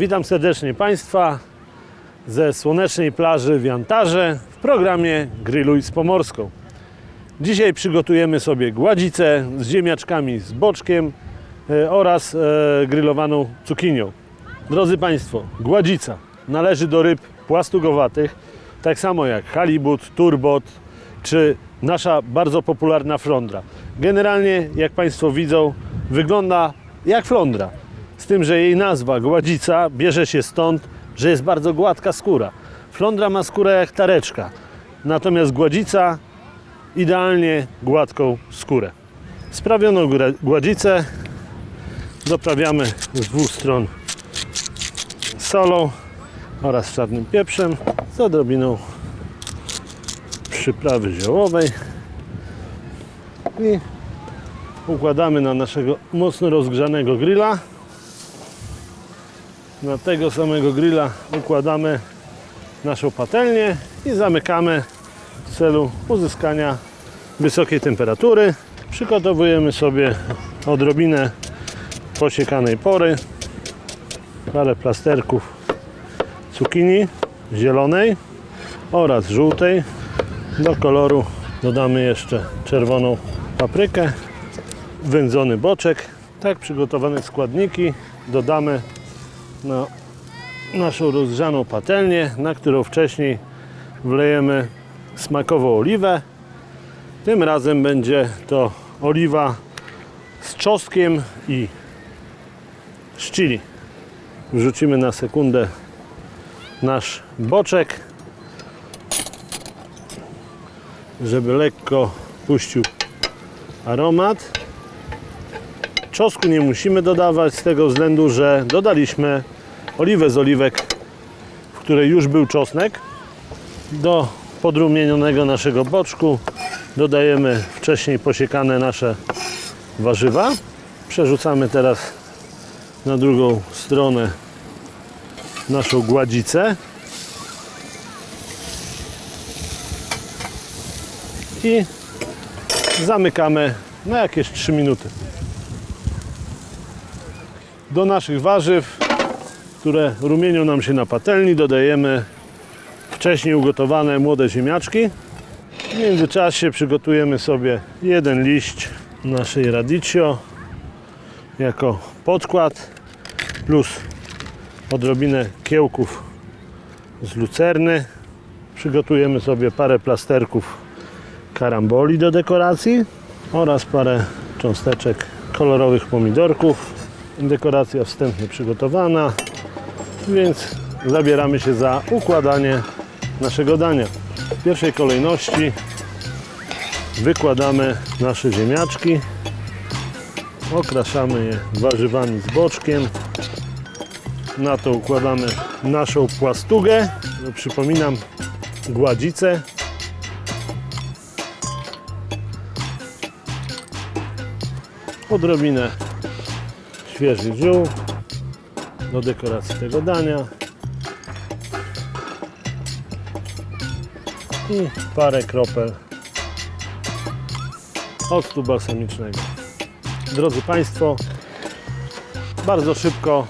Witam serdecznie Państwa ze słonecznej plaży w Jantarze w programie Grilluj z Pomorską. Dzisiaj przygotujemy sobie gładzicę z ziemniaczkami z boczkiem e, oraz e, grillowaną cukinią. Drodzy Państwo, gładzica należy do ryb płastugowatych, tak samo jak halibut, turbot czy nasza bardzo popularna flądra. Generalnie, jak Państwo widzą, wygląda jak flądra. Tym, że jej nazwa gładzica bierze się stąd, że jest bardzo gładka skóra. Flądra ma skórę jak tareczka, natomiast gładzica idealnie gładką skórę. Sprawioną gładzicę doprawiamy z dwóch stron solą oraz czarnym pieprzem z odrobiną przyprawy ziołowej i układamy na naszego mocno rozgrzanego grilla. Na tego samego grilla układamy naszą patelnię i zamykamy w celu uzyskania wysokiej temperatury. Przygotowujemy sobie odrobinę posiekanej pory, parę plasterków cukinii zielonej oraz żółtej. Do koloru dodamy jeszcze czerwoną paprykę, wędzony boczek. Tak przygotowane składniki dodamy na naszą rozgrzaną patelnię, na którą wcześniej wlejemy smakową oliwę. Tym razem będzie to oliwa z czosnkiem i z chili. Wrzucimy na sekundę nasz boczek, żeby lekko puścił aromat. Czosnku nie musimy dodawać z tego względu, że dodaliśmy oliwę z oliwek, w której już był czosnek. Do podrumienionego naszego boczku dodajemy wcześniej posiekane nasze warzywa. Przerzucamy teraz na drugą stronę naszą gładzicę i zamykamy na jakieś 3 minuty. Do naszych warzyw, które rumienią nam się na patelni, dodajemy wcześniej ugotowane młode ziemniaczki. W międzyczasie przygotujemy sobie jeden liść naszej radicchio jako podkład plus odrobinę kiełków z lucerny. Przygotujemy sobie parę plasterków karamboli do dekoracji oraz parę cząsteczek kolorowych pomidorków. Dekoracja wstępnie przygotowana, więc zabieramy się za układanie naszego dania. W pierwszej kolejności wykładamy nasze ziemniaczki, okraszamy je warzywami z boczkiem, na to układamy naszą płastugę, no, przypominam gładzicę. Odrobinę świeżych ziół do dekoracji tego dania i parę kropel octu balsamicznego. Drodzy Państwo, bardzo szybko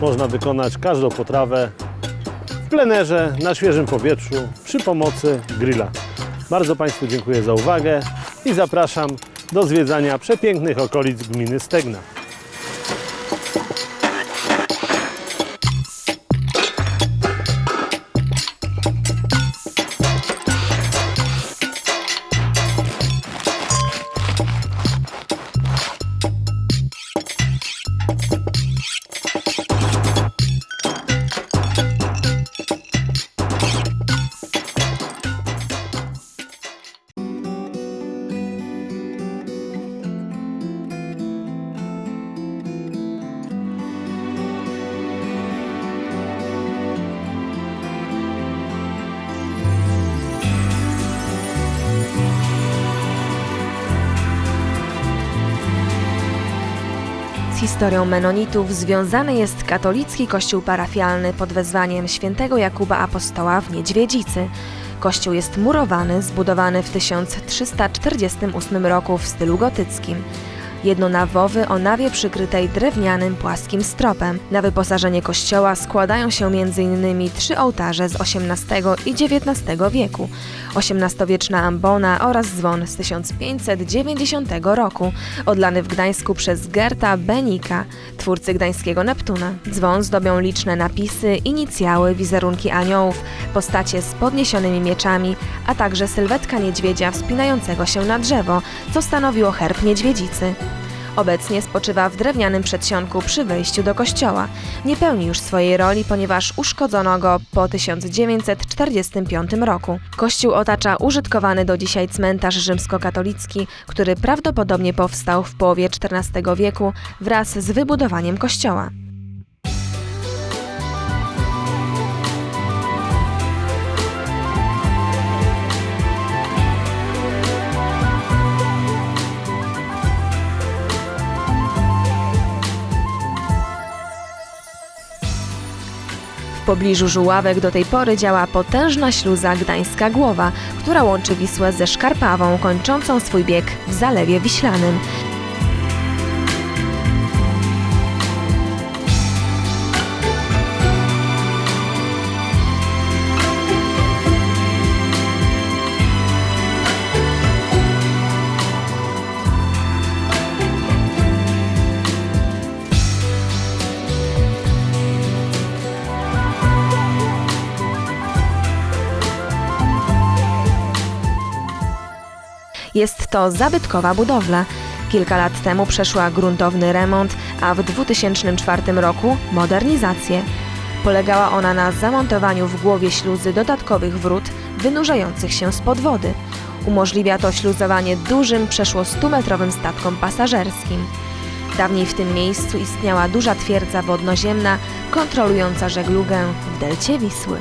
można wykonać każdą potrawę w plenerze, na świeżym powietrzu, przy pomocy grilla. Bardzo Państwu dziękuję za uwagę i zapraszam do zwiedzania przepięknych okolic gminy Stegna. Historią Menonitów związany jest katolicki kościół parafialny pod wezwaniem świętego Jakuba Apostoła w Niedźwiedzicy. Kościół jest murowany, zbudowany w 1348 roku w stylu gotyckim. Jednonawowy o nawie przykrytej drewnianym płaskim stropem. Na wyposażenie kościoła składają się m.in. trzy ołtarze z XVIII i XIX wieku, XVIII-wieczna ambona oraz dzwon z 1590 roku, odlany w Gdańsku przez Gerta Benika, twórcy gdańskiego Neptuna. Dzwon zdobią liczne napisy, inicjały, wizerunki aniołów, postacie z podniesionymi mieczami, a także sylwetka niedźwiedzia wspinającego się na drzewo, co stanowiło herb niedźwiedzicy. Obecnie spoczywa w drewnianym przedsionku przy wejściu do kościoła. Nie pełni już swojej roli, ponieważ uszkodzono go po 1945 roku. Kościół otacza użytkowany do dzisiaj cmentarz rzymskokatolicki, który prawdopodobnie powstał w połowie XIV wieku wraz z wybudowaniem kościoła. Pobliżu Żuławek do tej pory działa potężna śluza Gdańska Głowa, która łączy Wisłę ze Szkarpawą, kończącą swój bieg w Zalewie Wiślanym. To zabytkowa budowla. Kilka lat temu przeszła gruntowny remont, a w 2004 roku modernizację. Polegała ona na zamontowaniu w głowie śluzy dodatkowych wrót wynurzających się spod wody. Umożliwia to śluzowanie dużym, przeszło 100-metrowym statkom pasażerskim. Dawniej w tym miejscu istniała duża twierdza wodnoziemna kontrolująca żeglugę w delcie Wisły.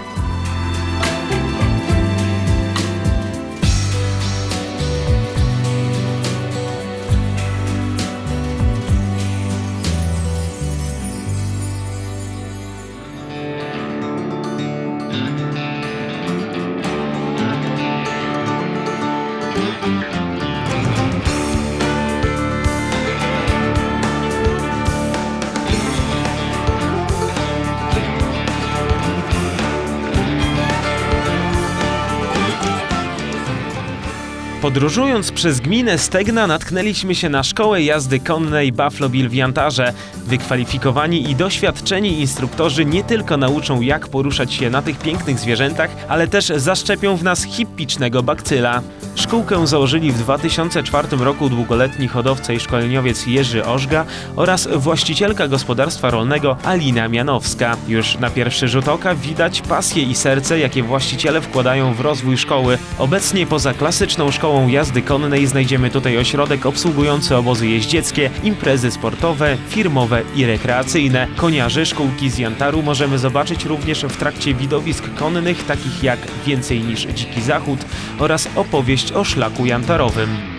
Podróżując przez gminę Stegna natknęliśmy się na szkołę jazdy konnej Buffalo Bill w Jantarze. Wykwalifikowani i doświadczeni instruktorzy nie tylko nauczą jak poruszać się na tych pięknych zwierzętach, ale też zaszczepią w nas hippicznego bakcyla. Szkółkę założyli w 2004 roku długoletni hodowca i szkoleniowiec Jerzy Ożga oraz właścicielka gospodarstwa rolnego Alina Mianowska. Już na pierwszy rzut oka widać pasję i serce, jakie właściciele wkładają w rozwój szkoły. Obecnie poza klasyczną szkołą jazdy konnej znajdziemy tutaj ośrodek obsługujący obozy jeździeckie, imprezy sportowe, firmowe i rekreacyjne. Koniarzy szkółki z Jantaru możemy zobaczyć również w trakcie widowisk konnych, takich jak Więcej niż Dziki Zachód oraz opowieść o szlaku jantarowym.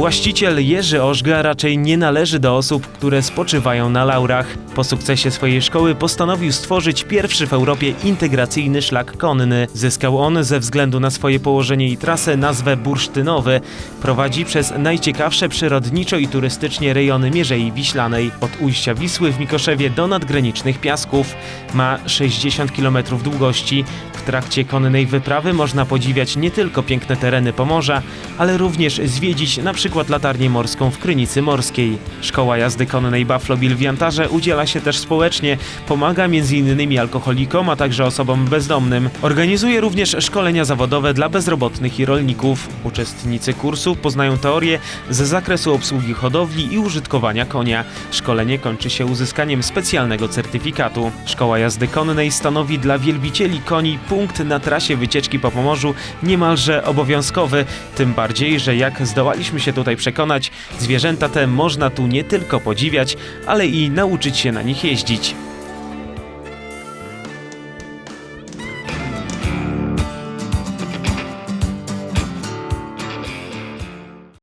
Właściciel Jerzy Ożga raczej nie należy do osób, które spoczywają na laurach. Po sukcesie swojej szkoły postanowił stworzyć pierwszy w Europie integracyjny szlak konny. Zyskał on ze względu na swoje położenie i trasę nazwę Bursztynowy. Prowadzi przez najciekawsze przyrodniczo i turystycznie rejony Mierzei Wiślanej, od ujścia Wisły w Mikoszewie do nadgranicznych piasków. Ma 60 km długości. W trakcie konnej wyprawy można podziwiać nie tylko piękne tereny Pomorza, ale również zwiedzić przykład latarnię morską w Krynicy Morskiej. Szkoła jazdy konnej Buffalo Bill w Jantarze udziela się też społecznie, pomaga m.in. alkoholikom, a także osobom bezdomnym. Organizuje również szkolenia zawodowe dla bezrobotnych i rolników. Uczestnicy kursu poznają teorię z zakresu obsługi hodowli i użytkowania konia. Szkolenie kończy się uzyskaniem specjalnego certyfikatu. Szkoła jazdy konnej stanowi dla wielbicieli koni punkt na trasie wycieczki po Pomorzu niemalże obowiązkowy, tym bardziej, że jak zdołaliśmy się tutaj przekonać, zwierzęta te można tu nie tylko podziwiać, ale i nauczyć się na nich jeździć.